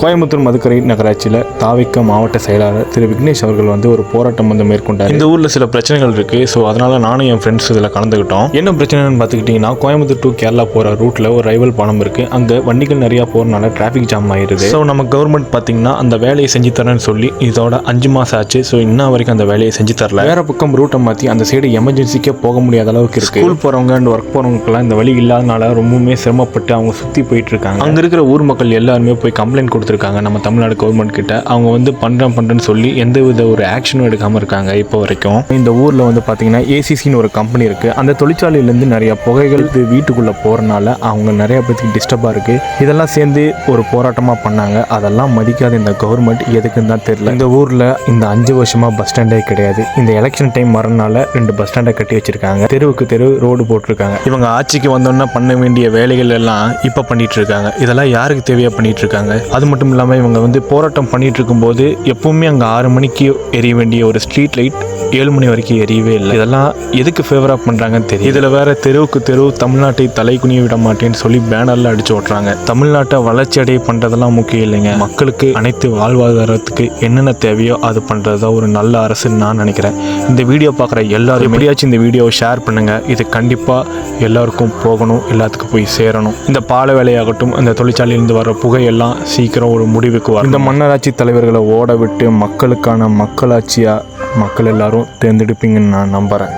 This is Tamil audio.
கோயம்புத்தூர் மதுக்கரை நகராட்சியில் தாவிக்க மாவட்ட செயலாளர் திரு விக்னேஷ் அவர்கள் வந்து ஒரு போராட்டம் வந்து மேற்கொண்டார். இந்த ஊரில் சில பிரச்சனைகள் இருக்கு. ஸோ அதனால நானும் என் ஃப்ரெண்ட்ஸ் இதில் கலந்துக்கிட்டோம். என்ன பிரச்சனைன்னு பார்த்துக்கிட்டிங்கன்னா கோயம்புத்தூர் டு கேரளா போகிற ரூட்டில் ஒரு ரைவல் பாலம் இருக்கு. அங்கே வண்டிகள் நிறையா போகிறனால டிராஃபிக் ஜாம் ஆயிருது. ஸோ நம்ம கவர்மெண்ட் பார்த்தீங்கன்னா அந்த வேலையை செஞ்சு தரேன்னு சொல்லி இதோட அஞ்சு மாதம் ஆச்சு. ஸோ இன்ன வரைக்கும் அந்த வேலையை செஞ்சு தரல. வேற பக்கம் ரூட்டை மாற்றி அந்த சைடு எமர்ஜென்சிக்கே போக முடியாத அளவுக்கு இருக்கு. ஸ்கூல் போகிறவங்க அண்ட் ஒர்க் போகிறவங்களுக்குலாம் இந்த வழி இல்லாதனால ரொம்பவுமே சிரமப்பட்டு அவங்க சுற்றி போயிட்டு இருக்காங்க. அங்கே இருக்கிற ஊர் மக்கள் எல்லாருமே போய் கம்ப்ளைண்ட் கொடுத்துருக்காங்க. நம்ம தமிழ்நாடு கவர்மெண்ட் கிட்ட. அவங்க வந்து பண்ணுறேன் பண்ணுறேன்னு சொல்லி எந்த வித ஒரு ஆக்ஷனும் எடுக்காமல் இருக்காங்க இப்போ வரைக்கும். இந்த ஊரில் வந்து பார்த்தீங்கன்னா ஏசிசின்னு ஒரு கம்பெனி இருக்குது அந்த தொழிற்சாலையிலேருந்து நிறைய புகைகள் இது வீட்டுக்குள்ளே போகிறனால அவங்க நிறைய பேத்துக்கு டிஸ்டர்பாக இருக்குது இதெல்லாம் சேர்ந்து ஒரு போராட்டமாக பண்ணாங்க. அதெல்லாம் மதிக்காத இந்த கவர்மெண்ட் எதுக்குன்னு தான் தெரியல. இந்த ஊரில் இந்த அஞ்சு வருஷமாக பஸ் ஸ்டாண்டே கிடையாது. இந்த எலெக்ஷன் டைம் வரனால ரெண்டு பஸ் ஸ்டாண்டை கட்டி வச்சிருக்காங்க. தெருவுக்கு தெரு ரோடு போட்டிருக்காங்க. இவங்க ஆட்சிக்கு வந்தோன்னா பண்ண வேண்டிய வேலைகள் எல்லாம் இப்போ பண்ணிட்டு இருக்காங்க. இதெல்லாம் யாருக்கு தேவையாக பண்ணிட்டு இருக்காங்க? அது மட்டும் இல்லாமல் இவங்க வந்து போராட்டம் பண்ணிகிட்டு இருக்கும்போது எப்போவுமே அங்கே ஆறு மணிக்கு எரிய வேண்டிய ஒரு ஸ்ட்ரீட் லைட் ஏழு மணி வரைக்கும் எரியவே இல்லை. இதெல்லாம் எதுக்கு ஃபேவராக பண்ணுறாங்கன்னு தெரியும் இதில் வேற தெருவுக்கு தெரு தமிழ்நாட்டை தலை குனிய விட மாட்டேன்னு சொல்லி பேனரில் அடிச்சு ஓட்டுறாங்க. தமிழ்நாட்டை வளர்ச்சி அடைய பண்ணுறதெல்லாம் முக்கியம் இல்லைங்க. மக்களுக்கு அனைத்து வாழ்வாதாரத்துக்கு என்னென்ன தேவையோ அது பண்ணுறது தான் ஒரு நல்ல அரசுன்னு நான் நினைக்கிறேன். இந்த வீடியோ பார்க்குற எல்லாரும் எப்படியாச்சும் இந்த வீடியோவை ஷேர் பண்ணுங்கள் இது கண்டிப்பாக எல்லாருக்கும் போகணும் எல்லாத்துக்கும் போய் சேரணும். இந்த பால வேலையாகட்டும் இந்த தொழிற்சாலையிலேருந்து வர புகையெல்லாம் சீக்கிரம் சீக்கிரம் ஒரு முடிவுக்கு வரும் இந்த மன்னராட்சி தலைவர்களை ஓட விட்டு மக்களுக்கான மக்களாட்சியாக மக்கள் எல்லாரும் தேர்ந்தெடுப்பீங்கன்னு நான் நம்புகிறேன்